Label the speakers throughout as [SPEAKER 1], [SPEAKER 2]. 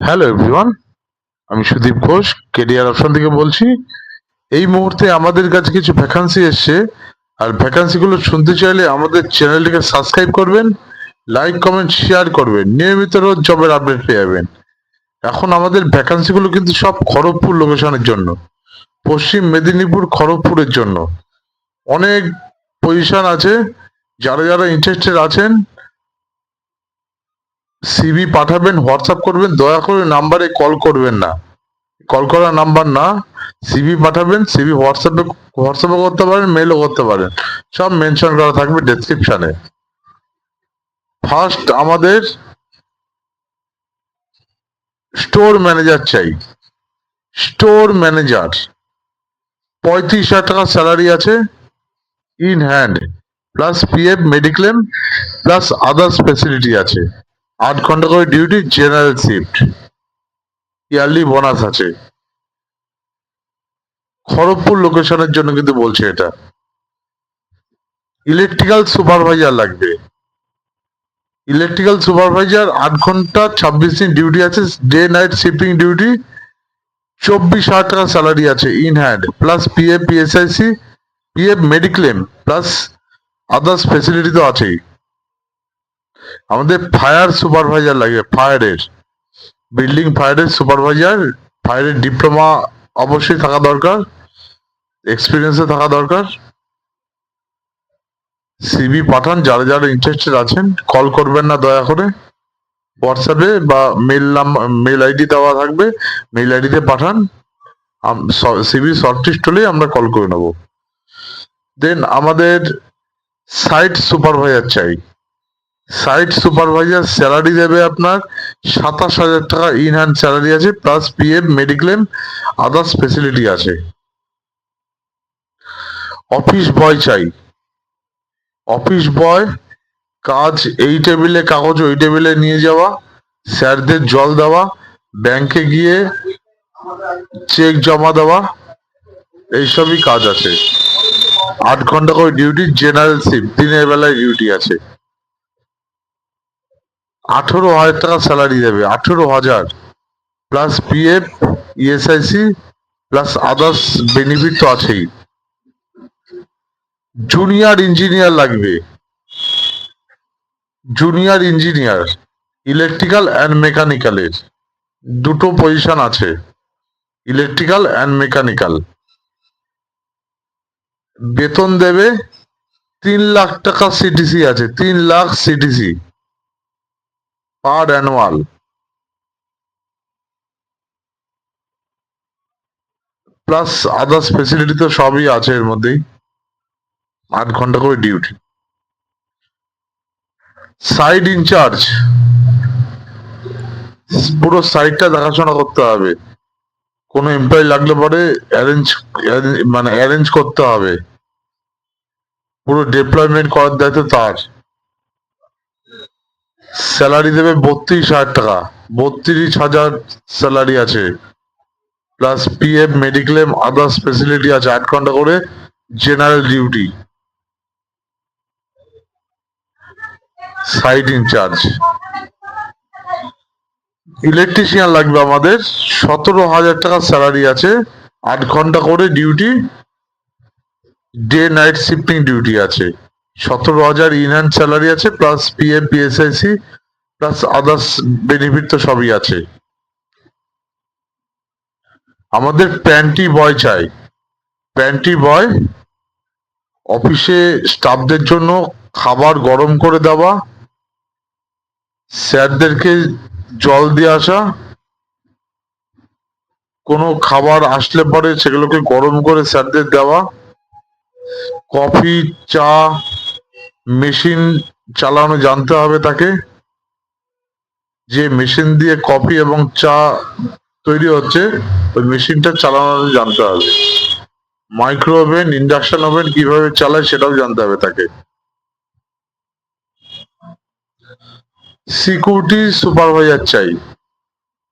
[SPEAKER 1] Hello everyone আমি Sudip Ghosh, KDR option থেকে বলছি। এই মুহূর্তে আমাদের কাছে কিছু ভ্যাকান্সি এসছে। আর ভ্যাকান্সিগুলো শুনতে চাইলে আমাদের চ্যানেলটিকে সাবস্ক্রাইব করবেন লাইক কমেন্ট শেয়ার করবেন। নিয়মিত রোজ জবের আপডেট পেয়ে যাবেন। এখন আমাদের ভ্যাকান্সিগুলো কিন্তু সব খড়গপুর লোকেশনের জন্য। পশ্চিম মেদিনীপুর খড়গপুরের জন্য। অনেক পজিশন আছে। যারা যারা ইন্টারেস্টেড আছেন সিভি পাঠাবেন হোয়াটসঅ্যাপ করবেন, দয়া করে নাম্বারে কল করবেন না। কল করার নাম্বার না সিভি পাঠাবেন সিভি হোয়াটসঅ্যাপে হোয়াটসঅ্যাপে করতে পারেন মেলও করতে পারেন। সব মেনশন করা থাকবে ডেসক্রিপশনে ফার্স্ট আমাদের স্টোর ম্যানেজার চাই। স্টোর ম্যানেজার পঁয়ত্রিশ হাজার টাকা স্যালারি আছে in hand plus PF mediclaim plus others facility আছে। আট ঘণ্টা করে duty general shift yearly bonus আছে। খড়গপুর লোকেশনের জন্য কিন্তু বলছে এটা। ইলেকট্রিক্যাল সুপারভাইজার লাগবে। ইলেকট্রিক্যাল সুপারভাইজার আট ঘণ্টা ছাব্বিশ দিন ডিউটি আছে ডে নাইট শিপিং ডিউটি চব্বিশ হাজার টাকা স্যালারি আছে in hand plus PF ESIC PF mediclaim plus others facility তো আছেই। আমাদের ফায়ার সুপারভাইজার লাগবে ফায়ারের বিল্ডিং ফায়ারের সুপারভাইজার ফায়ারের ডিপ্লোমা অবশ্যই থাকা দরকার, এক্সপিরিয়েন্সে থাকা দরকার। সিবি পাঠান, যারা যারা ইন্টারেস্টেড আছেন কল করবেন না দয়া করে। হোয়াটসঅ্যাপে বা মেল নাম্বার মেল আইডি দেওয়া থাকবে মেল আইডিতে পাঠান। সিবি শর্টলিস্ট হলেই আমরা কল করে নেব। দেন আমাদের সাইট সুপারভাইজার চাই। সাইট সুপারভাইজার স্যালারি দেবে আপনার সাতাশ হাজার টাকা ইন হ্যান্ড স্যালারি আছে plus PF mediclaim others facility আছে। অফিস বয় চাই। অফিস বয় কাজ এই টেবিলে কাগজ ওই টেবিলে নিয়ে যাওয়া, স্যারদের জল দেওয়া ব্যাংকে গিয়ে চেক জমা দেওয়া, এইসবই কাজ আছে। আট ঘণ্টা করে ডিউটি জেনারেল শিফট দিনের বেলায় ডিউটি আছে। আঠেরো হাজার টাকা স্যালারি দেবে, আঠেরো হাজার। Plus PF ESIC plus others benefit তো আছেই। জুনিয়র ইঞ্জিনিয়ার লাগবে। জুনিয়র ইঞ্জিনিয়ার ইলেকট্রিক্যাল অ্যান্ড মেকানিক্যালের দুটো পজিশন আছে ইলেকট্রিক্যাল অ্যান্ড মেকানিক্যাল বেতন দেবে তিন লাখ টাকা সিটিসি আছে, তিন lakh CTC per annual. Plus others facility তো সবই আছে এর মধ্যেই। আট ঘণ্টা করে ডিউটি। সাইড ইনচার্জ পুরো সাইটটা দেখাশোনা করতে হবে। কোনো এমপ্লয় লাগলে পরে অ্যারেঞ্জ মানে অ্যারেঞ্জ করতে হবে। পুরো ডিপ্লয়মেন্ট করার দায়িত্ব তার। স্যালারি দেবে বত্রিশ হাজার টাকা। বত্রিশ হাজার স্যালারি আছে। Plus PF, mediclaim, others facility আছে আট ঘণ্টা করে, general duty. Site incharge. Electrician লাগবে আমাদের। সতেরো হাজার টাকা স্যালারি আছে, আট ঘণ্টা করে duty. Day, night, shifting duty আছে। সতেরো হাজার ইন হ্যান্ড স্যালারি আছে plus PF ESIC plus others benefit তো সবই আছে। আমাদের প্যান্টি বয় চাই। প্যান্টি বয় অফিসে স্টাফদের জন্য খাবার গরম করে দেওয়া, স্যারদেরকে জল দিয়ে আসা, কোনো খাবার আসলে পরে সেগুলোকে গরম করে স্যারদের দেওয়া, কফি, চা মেশিন চালানো জানতে হবে তাকে। যে মেশিন দিয়ে কফি এবং চা তৈরি হচ্ছে, ওই মেশিনটা চালানো জানতে হবে। মাইক্রো ওভেন ইন্ডাকশন ওভেন কীভাবে চালায় সেটাও জানতে হবে তাকে। সিকিউরিটি সুপারভাইজার চাই।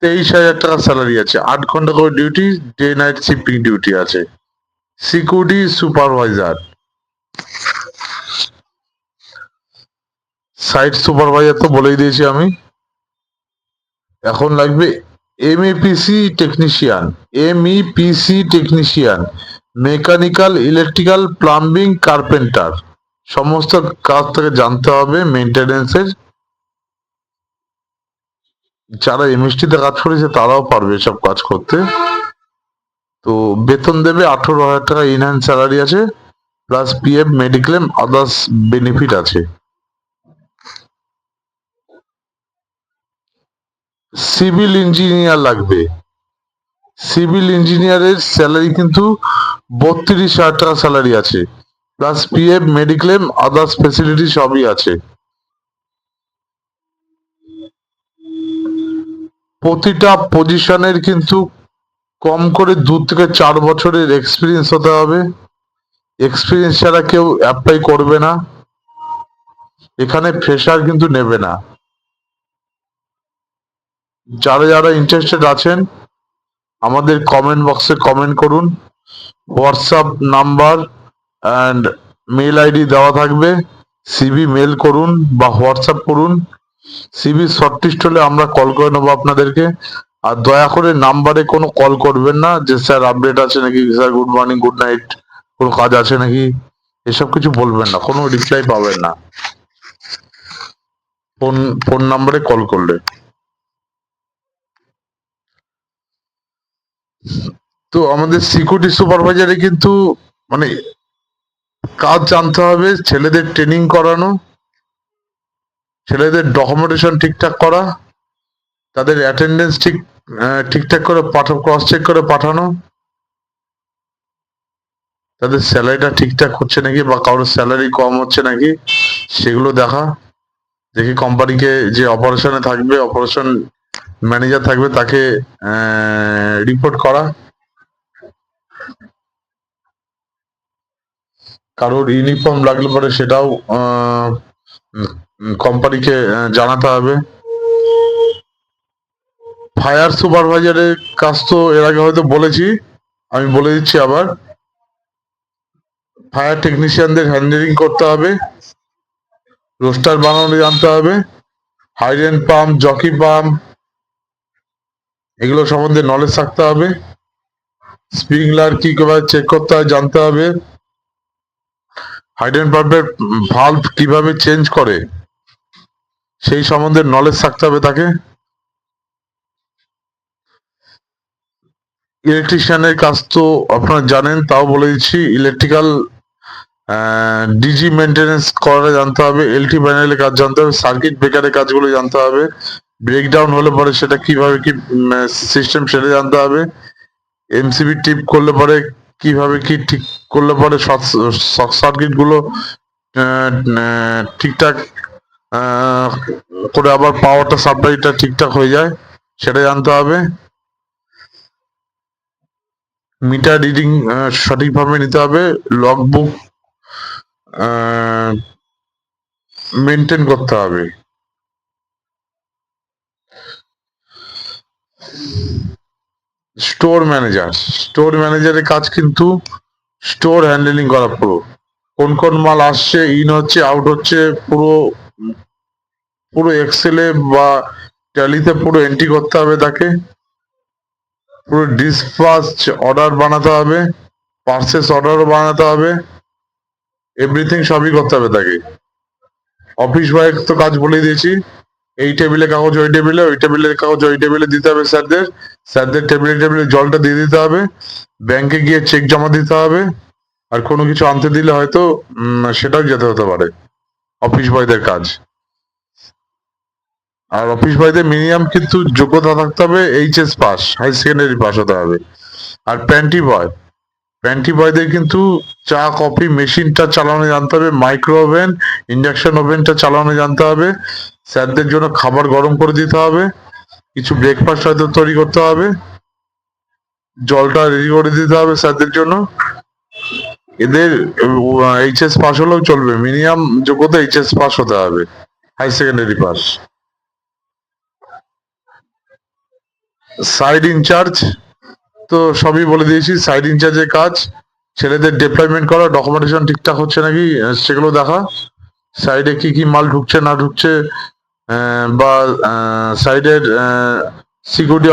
[SPEAKER 1] তেইশ হাজার টাকা স্যালারি আছে, আট ঘণ্টা করে duty, day, night, shifting duty আছে। Security supervisor. সাইট সুপারভাইজার তো বলেই দিয়েছি আমি। এখন লাগবে MEPC technician MEPC technician mechanical electrical plumbing carpenter সমস্ত কাজ থেকে জানতে হবে মেনটেনেন্সের যারা এমএসটি তে কাজ করেছে তারাও পারবে সব কাজ করতে। তো বেতন দেবে আঠারো হাজার টাকা ইনহ্যান্ড স্যালারি আছে plus PF mediclaim others benefit আছে। সিভিল ইঞ্জিনিয়ার লাগবে। সিভিল ইঞ্জিনিয়ারের স্যালারি কিন্তু বত্রিশ হাজার টাকা স্যালারি আছে। Plus PF mediclaim others facility সবই আছে। প্রতিটা পজিশনের কিন্তু কম করে দু থেকে চার বছরের এক্সপিরিয়েন্স হতে হবে। এক্সপিরিয়েন্স ছাড়া কেউ অ্যাপ্লাই করবে না। এখানে ফ্রেশার কিন্তু নেবে না। যারা যারা ইন্টারেস্টেড আছেন, আমাদের কমেন্ট বক্সে কমেন্ট করুন। WhatsApp number and mail ID দেওয়া থাকবে। সিভি মেল করুন বা হোয়াটসঅ্যাপ করুন। সিভি শর্টলিস্ট হলে আমরা কল করে নেব আপনাদেরকে। আর দয়া করে নাম্বারে কোনো কল করবেন না যে, স্যার আপডেট আছে নাকি? Sir good morning good night কোনো কাজ আছে নাকি? এসব কিছু বলবেন না, কোনো রিপ্লাই পাবেন না। ফোন ফোন নাম্বারে কল করলে। তো আমাদের সিকিউরিটি সুপারভাইজারে কিন্তু মানে কাজ জানতে হবে, ছেলেদের ট্রেনিং করানো, ছেলেদের ডকুমেন্টেশন ঠিকঠাক করা, তাদের অ্যাটেন্ডেন্স ঠিক ঠিকঠাক করে পাঠা ক্রস চেক করে পাঠানো, তাদের স্যালারিটা ঠিকঠাক হচ্ছে নাকি বা কারোর স্যালারি কম হচ্ছে নাকি সেগুলো দেখা, দেখি কোম্পানিকে যে অপারেশনে থাকবে অপারেশন ম্যানেজার থাকবে তাকে রিপোর্ট করা। কারোর ইউনিফর্ম লাগলে পরে সেটাও কোম্পানিকে জানাতে হবে। ফায়ার সুপারভাইজারের কাজ তো এর আগে হয়তো বলেছি, আমি বলে দিচ্ছি আবার। ফায়ার টেকনিশিয়ানদের হ্যান্ডেলিং করতে হবে রোস্টার বানানো জানতে হবে হাইডেন পাম্প জকি পাম্প এগুলো সম্বন্ধে নলেজ থাকতে হবে। স্প্রিংলার কি করে চেক করতে হয় জানতে হবে। হাইডেন পাম্পের ভাল্ব কীভাবে চেঞ্জ করে, সেই সম্বন্ধে নলেজ থাকতে হবে তাকে। ইলেকট্রিশিয়ানের কাজ তো আপনারা জানেন, তাও বলে দিচ্ছি ইলেকট্রিক্যাল ডিজি মেনটেনেন্স করা জানতে হবে এলটি প্যানেলের কাজ জানতে হবে সার্কিট ব্রেকারের কাজগুলো জানতে হবে ব্রেকডাউন হলে পরে সেটা কীভাবে কি সিস্টেম সেটা জানতে হবে এমসিবি টিপ করলে পরে কীভাবে কি ঠিক করলে পরে শর্ট সার্কিটগুলো ঠিকঠাক করে আবার পাওয়ারটা সাপ্লাইটা ঠিকঠাক হয়ে যায় সেটা জানতে হবে। মিটার রিডিং সঠিকভাবে নিতে হবে লগ বুক মেনটেন করতে হবে। স্টোর ম্যানেজার স্টোর ম্যানেজারের কাজ কিন্তু স্টোর হ্যান্ডেলিং করা পুরো। কোন কোন মাল আসছে ইন হচ্ছে আউট হচ্ছে, পুরো পুরো এক্সেলে বা ট্যালিতে পুরো এন্ট্রি করতে হবে তাকে। পুরো ডিসপাস অর্ডার বানাতে হবে পার্সেস অর্ডারও বানাতে হবে এভরিথিং সবই করতে হবে তাকে। অফিস বয়ের তো কাজ বলে দিয়েছি। এই টেবিলে কাগজ, ওই টেবিলে, ওই টেবিলের কাগজ, ওই টেবিলে দিতে হবে স্যারদের। স্যারদের টেবিলে টেবিলে জলটা দিয়ে দিতে হবে। ব্যাংকে গিয়ে চেক জমা দিতে হবে। আর কোনো কিছু আনতে দিলে হয়তো সেটাও যেতে হতে পারে। অফিস বয়দের কাজ। আর অফিস বয়দের মিনিমাম কিন্তু যোগ্যতা থাকতে হবে, HS pass, high secondary pass হতে হবে। আর প্যান্টি বয় প্যান্টি বয়দের কিন্তু চা, কফি মেশিনটা চালানো জানতে হবে মাইক্রো ওভেন ইন্ডাকশন ওভেনটা চালানো জানতে হবে, স্যারদের জন্য খাবার গরম করে দিতে হবে, কিছু ব্রেকফাস্ট হয়তো তৈরি করতে হবে, জলটা রেডি করে দিতে হবে স্যারদের জন্য। এদের এইচএস পাস হলেও চলবে মিনিমাম যোগ্যতা এইচএস পাস হতে হবে high secondary pass side in charge তো সবই বলে দিয়েছি সাইড ইনচার্জের কাজ, ছেলেদের ডিপ্লয়মেন্ট করা ডকুমেন্টেশন ঠিকঠাক হচ্ছে নাকি সেগুলো দেখা। সাইডে কি কি মাল ঢুকছে, না ঢুকছে বা সাইডের সিকিউরিটি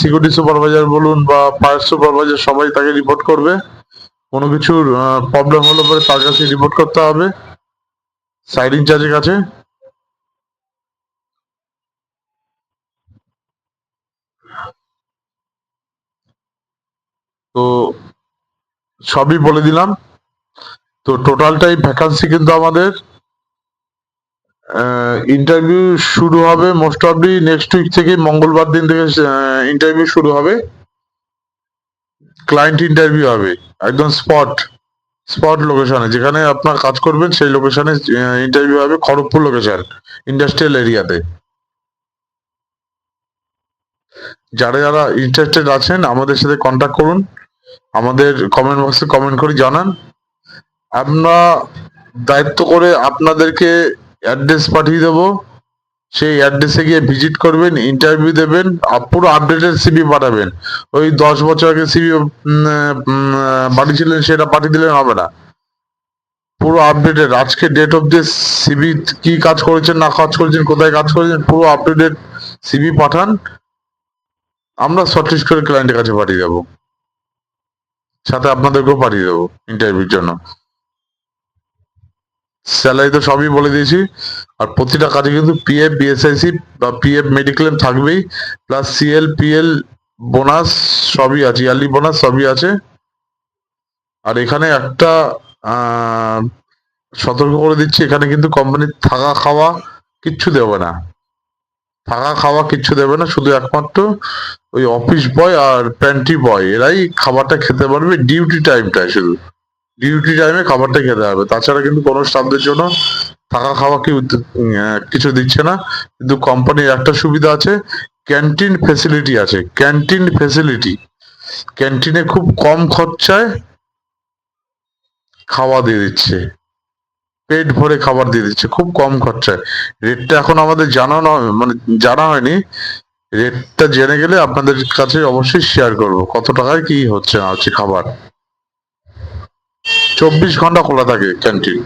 [SPEAKER 1] সিকিউরিটি সুপারভাইজার বলুন বা ফায়ার সুপারভাইজার সবাই তাকে রিপোর্ট করবে। কোনো কিছুর প্রবলেম হলে পরে তার কাছে রিপোর্ট করতে হবে। সাইড ইনচার্জের কাছে। তো সবই বলে দিলাম। তো টোটালটাই ভ্যাকান্সি কিন্তু আমাদের। ইন্টারভিউ শুরু হবে মোস্ট অফলি নেক্সট উইক থেকে মঙ্গলবার দিন থেকে ইন্টারভিউ শুরু হবে। ক্লায়েন্ট ইন্টারভিউ হবে, একদম স্পট স্পট লোকেশনে যেখানে আপনার কাজ করবেন, সেই লোকেশনে ইন্টারভিউ হবে খড়গপুর লোকেশন ইন্ডাস্ট্রিয়াল এরিয়াতে যারা যারা ইন্টারেস্টেড আছেন, আমাদের সাথে কন্ট্যাক্ট করুন। আমাদের কমেন্ট বক্সে কমেন্ট করে জানান। আমরা দায়িত্ব করে আপনাদেরকে অ্যাড্রেস পাঠিয়ে দেবো। সেই অ্যাড্রেসে গিয়ে ভিজিট করবেন ইন্টারভিউ দেবেন পুরো আপডেটেড সিবি পাঠাবেন। ওই দশ বছর আগে সিবি পাঠিয়েছিলেন, সেটা পাঠিয়ে দিলেন হবে না। পুরো আপডেটেড আজকে ডেট অফ দিস সিবি কি কাজ করেছেন, না কাজ করেছেন, কোথায় কাজ করেছেন, পুরো আপডেটেড সিবি পাঠান। আমরা শর্টলিস্ট করে ক্লায়েন্টের কাছে পাঠিয়ে দেবো। সাথে আপনাদেরকেও পাঠিয়ে দেবো ইন্টারভিউর জন্য। স্যালারি তো সবই বলে দিয়েছি। আর প্রতিটা কাজে কিন্তু পিএফ বিএসআইসি বা পিএফ মেডিক্লেম থাকবেই। প্লাস সিএল পিএল বোনাস সবই আছে ইয়ারলি বোনাস সবই আছে। আর এখানে একটা সতর্ক করে দিচ্ছি, এখানে কিন্তু কোম্পানির থাকা খাওয়া কিচ্ছু দেবে না। থাকা খাওয়া কিচ্ছু দেবে না, শুধু একমাত্র ওই অফিস বয় আর প্যান্ট্রি বয় এরাই খাবারটা খেতে পারবে ডিউটি টাইমটায় শুধু। ডিউটি টাইমে খাবারটা খেতে হবে। তাছাড়া কিন্তু কোনো স্টাফদের জন্য থাকা খাওয়া কি কিছু দিচ্ছে না। কিন্তু কোম্পানির একটা সুবিধা আছে ক্যান্টিন ফেসিলিটি আছে। ক্যান্টিন ফেসিলিটি ক্যান্টিনে খুব কম খরচায় খাওয়া দিয়ে দিচ্ছে। পেট ভরে খাবার দিয়ে দিচ্ছে, খুব কম খরচায়। রেটটা এখন আমাদের জানানো মানে জানা হয়নি। রেটটা জেনে গেলে আপনাদের কাছে অবশ্যই শেয়ার করব, কত টাকায় কি হচ্ছে না হচ্ছে খাবার। চব্বিশ ঘণ্টা খোলা থাকে ক্যান্টিন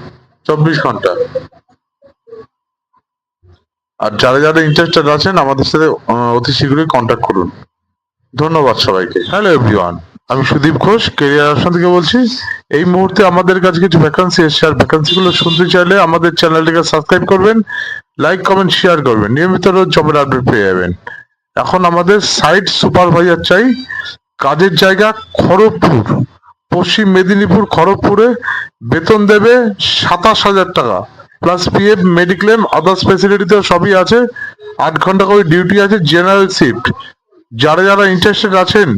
[SPEAKER 1] চব্বিশ ঘণ্টা। আর যারা যারা ইন্টারেস্টেড আছেন, আমাদের সাথে অতি শীঘ্রই কন্ট্যাক্ট করুন। ধন্যবাদ সবাইকে। হ্যালো এভরিওয়ান আমি সুদীপ ঘোষ কেরিয়ার অপশন থেকে বলছি। এই মুহূর্তে আমাদের কাছে কিছু ভ্যাকান্সি এসছে, আর ভ্যাকান্সি গুলো শুনতে চাইলে আমাদের চ্যানেলটিকে সাবস্ক্রাইব করবেন লাইক কমেন্ট শেয়ার করবেন। নিয়মিত রোজ জবের আপডেট পেয়ে যাবেন। এখন আমাদের সাইট সুপারভাইজার চাই। কাজের জায়গা খড়গপুর। পশ্চিম মেদিনীপুর খড়গপুরে বেতন দেবে সাতাশ হাজার টাকা। প্লাস পিএফ মেডিক্লেম আদার্স ফেসিলিটিতে সবই আছে। আট ঘণ্টা করে ডিউটি আছে জেনারেল শিফট যারা যারা ইন্টারেস্টেড আছেন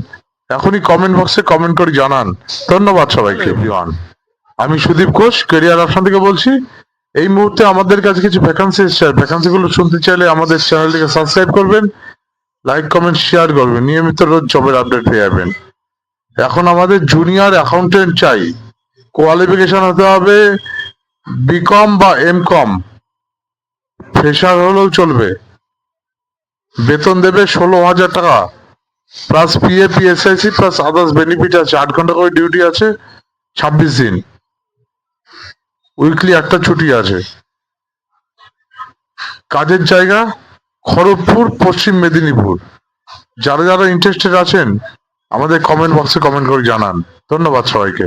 [SPEAKER 1] এখনই কমেন্ট বক্সে কমেন্ট করে জানান। ধন্যবাদ সবাইকে আমি সুদীপ ঘোষ কেরিয়ার অপশন থেকে বলছি। এই মুহূর্তে আমাদের কাছে কিছু ভ্যাকান্সি এসছে। ভ্যাকান্সি গুলো শুনতে চাইলে আমাদের চ্যানেলটিকে সাবস্ক্রাইব করবেন। লাইক কমেন্ট শেয়ার করবেন। নিয়মিত রোজ জবের আপডেট পেয়ে যাবেন। এখন আমাদের জুনিয়র অ্যাকাউন্টেন্ট চাই। কোয়ালিফিকেশন হতে হবে বিকম বা এম কম ফ্রেশার হলেও চলবে। বেতন দেবে ষোলো হাজার টাকা। Plus PA PSIC plus others benefit আছে। আট ঘণ্টা করে ডিউটি আছে, ছাব্বিশ দিন। উইকলি একটা ছুটি আছে। কাজের জায়গা, খড়গপুর, পশ্চিম মেদিনীপুর। যারা যারা ইন্টারেস্টেড আছেন, আমাদের কমেন্ট বক্সে কমেন্ট করে জানান। ধন্যবাদ সবাইকে।